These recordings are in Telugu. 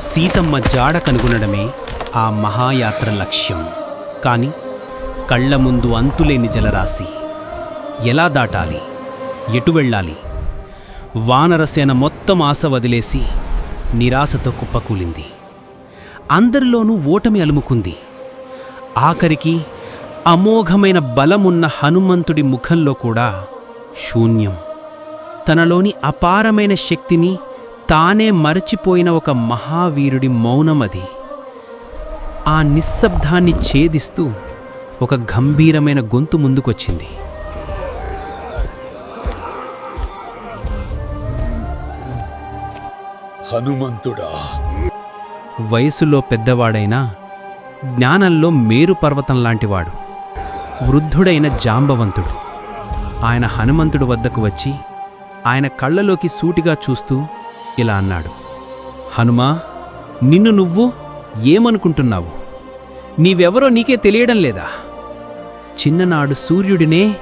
సీతమ్మ జాడ కనుగొనడమే ఆ మహాయాత్ర లక్ష్యం. కాని కళ్ళ ముందు అంతులేని జలరాశి. ఎలా దాటాలి? ఎటు వెళ్ళాలి? వానరసేన మొత్తం ఆశ వదిలేసి నిరాశతో కుప్పకూలింది. అందరిలోనూ ఓటమి అలుముకుంది. ఆఖరికి అమోఘమైన బలమున్న హనుమంతుడి ముఖంలో కూడా శూన్యం. తనలోని అపారమైన శక్తిని తానే మరచిపోయిన ఒక మహావీరుడి మౌనమది. ఆ నిశ్శబ్దాన్ని ఛేదిస్తూ ఒక గంభీరమైన గొంతు ముందుకొచ్చింది. హనుమంతుడా! వయసులో పెద్దవాడైనా జ్ఞానంలో మేరు పర్వతం లాంటివాడు వృద్ధుడైన జాంబవంతుడు. ఆయన హనుమంతుడి వద్దకు వచ్చి ఆయన కళ్ళలోకి సూటిగా చూస్తూ ఇలా అన్నాడు. హనుమా నిన్ను నువ్వు ఏమనుకుంటున్నావు? నీవెవరో నీకే తెలియడం లేదా? చిన్ననాడు సూర్యుడినే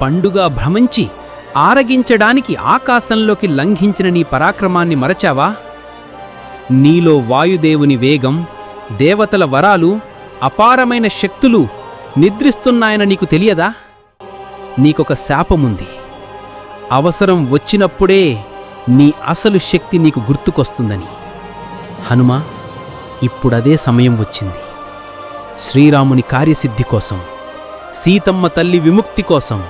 పండుగా భ్రమించి ఆరగించడానికి ఆకాశంలోకి లంఘించిన నీ పరాక్రమాన్ని మరచావా? నీలో వాయుదేవుని వేగం దేవతల వరాలు అపారమైన శక్తులు నిద్రిస్తున్నాయన నీకు తెలియదా? నీకొక శాపముంది. అవసరం వచ్చినప్పుడే నీ అసలు శక్తి నీకు గుర్తుకొస్తుందని. హనుమా ఇప్పుడదే సమయం వచ్చింది. శ్రీరాముని కార్యసిద్ధి కోసం సీతమ్మ తల్లి విముక్తి కోసం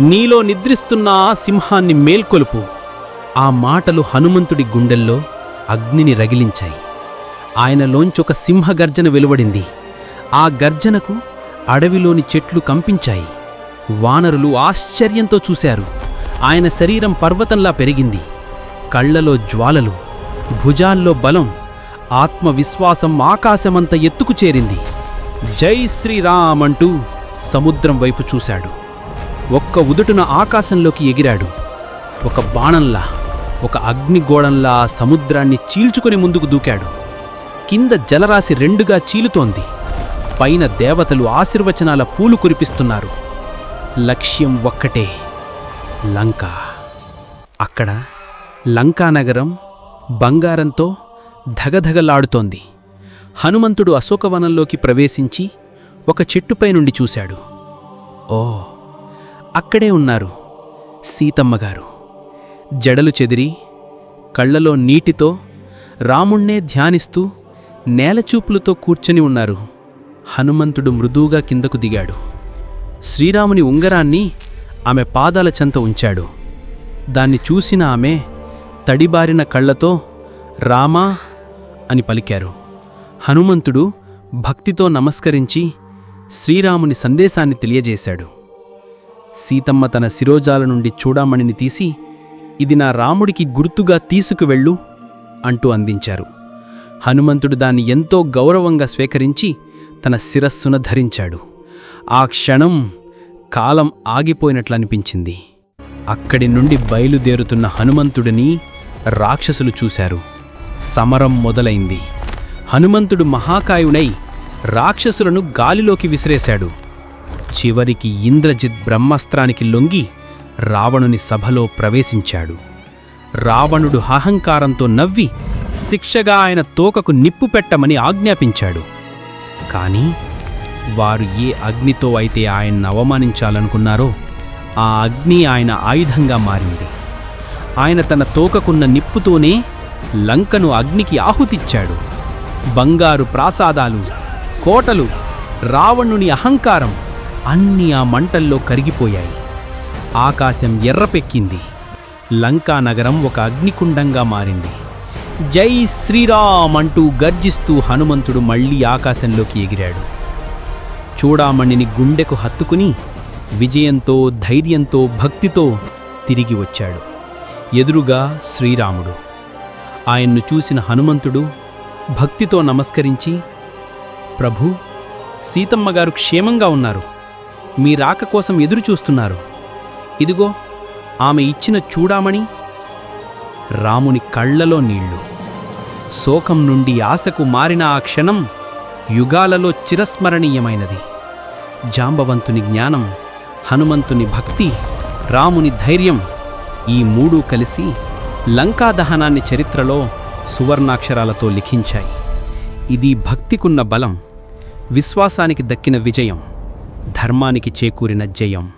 నీలో నిద్రిస్తున్న ఆ సింహాన్ని మేల్కొలుపు ఆ మాటలు హనుమంతుడి గుండెల్లో అగ్నిని రగిలించాయి. ఆయనలోంచొక సింహగర్జన వెలువడింది. ఆ గర్జనకు అడవిలోని చెట్లు కంపించాయి. వానరులు ఆశ్చర్యంతో చూశారు. ఆయన శరీరం పర్వతంలా పెరిగింది. కళ్ళలో జ్వాలలు భుజాల్లో బలం ఆత్మవిశ్వాసం ఆకాశమంత ఎత్తుకు చేరింది. జై శ్రీరామ్ అంటూ సముద్రం వైపు చూశాడు. ఒక్క ఉదుటున ఆకాశంలోకి ఎగిరాడు. ఒక బాణంలా ఒక అగ్నిగోళంలా సముద్రాన్ని చీల్చుకొని ముందుకు దూకాడు. కింద జలరాశి రెండుగా చీలుతోంది. పైన దేవతలు ఆశీర్వచనాల పూలు కురిపిస్తున్నారు. లక్ష్యం ఒక్కటే లంక. అక్కడ లంకానగరం బంగారంతో ధగధగలాడుతోంది. హనుమంతుడు అశోకవనంలోకి ప్రవేశించి ఒక చెట్టుపై నుండి చూశాడు. ఓ అక్కడే ఉన్నారు సీతమ్మగారు. జడలు చెదిరి కళ్ళలో నీటితో రాముణ్ణే ధ్యానిస్తూ నేలచూపులతో కూర్చొని ఉన్నారు. హనుమంతుడు మృదువుగా కిందకు దిగాడు. శ్రీరాముని ఉంగరాన్ని ఆమె పాదాల చెంత ఉంచాడు. దాన్ని చూసిన ఆమె తడిబారిన కళ్ళతో రామా అని పలికారు. హనుమంతుడు భక్తితో నమస్కరించి శ్రీరాముని సందేశాన్ని తెలియజేశాడు. సీతమ్మ తన శిరోజాల నుండి చూడామణిని తీసి ఇది నా రాముడికి గుర్తుగా తీసుకువెళ్ళు అంటూ అందించారు. హనుమంతుడు దాన్ని ఎంతో గౌరవంగా స్వీకరించి తన శిరస్సున ధరించాడు. ఆ క్షణం కాలం ఆగిపోయినట్లనిపించింది. అక్కడి నుండి బయలుదేరుతున్న హనుమంతుడిని రాక్షసులు చూశారు. సమరం మొదలైంది. హనుమంతుడు మహాకాయునై రాక్షసులను గాలిలోకి విసిరేశాడు. చివరికి ఇంద్రజిత్ బ్రహ్మాస్త్రానికి లొంగి రావణుని సభలో ప్రవేశించాడు. రావణుడు అహంకారంతో నవ్వి శిక్షగా ఆయన తోకకు నిప్పు పెట్టమని ఆజ్ఞాపించాడు. కాని వారు ఏ అగ్నితో అయితే ఆయన్ని అవమానించాలనుకున్నారో ఆ అగ్ని ఆయన ఆయుధంగా మారింది. ఆయన తన తోకకున్న నిప్పుతోనే లంకను అగ్నికి ఆహుతిచ్చాడు. బంగారు ప్రాసాదాలు కోటలు రావణుని అహంకారం అన్నీ ఆ మంటల్లో కరిగిపోయాయి. ఆకాశం ఎర్రపెక్కింది. లంకా నగరం ఒక అగ్నికుండంగా మారింది. జై శ్రీరామ్ అంటూ గర్జిస్తూ హనుమంతుడు మళ్ళీ ఆకాశంలోకి ఎగిరాడు. చూడామణిని గుండెకు హత్తుకుని విజయంతో ధైర్యంతో భక్తితో తిరిగి వచ్చాడు. ఎదురుగా శ్రీరాముడు. ఆయన్ను చూసిన హనుమంతుడు భక్తితో నమస్కరించి ప్రభు సీతమ్మగారు క్షేమంగా ఉన్నారు. మీ రాక కోసం ఎదురు చూస్తున్నారు. ఇదిగో ఆమె ఇచ్చిన చూడామణి రాముని కళ్ళలో నీళ్ళు. శోకం నుండి ఆశకు మారిన ఆ క్షణం యుగాలలో చిరస్మరణీయమైనది. జాంబవంతుని జ్ఞానం హనుమంతుని భక్తి రాముని ధైర్యం ఈ మూడూ కలిసి లంకా దహనాన్ని చరిత్రలో సువర్ణాక్షరాలతో లిఖించాయి. ఇది భక్తికున్న బలం విశ్వాసానికి దక్కిన విజయం ధర్మానికి చేకూరిన జయం.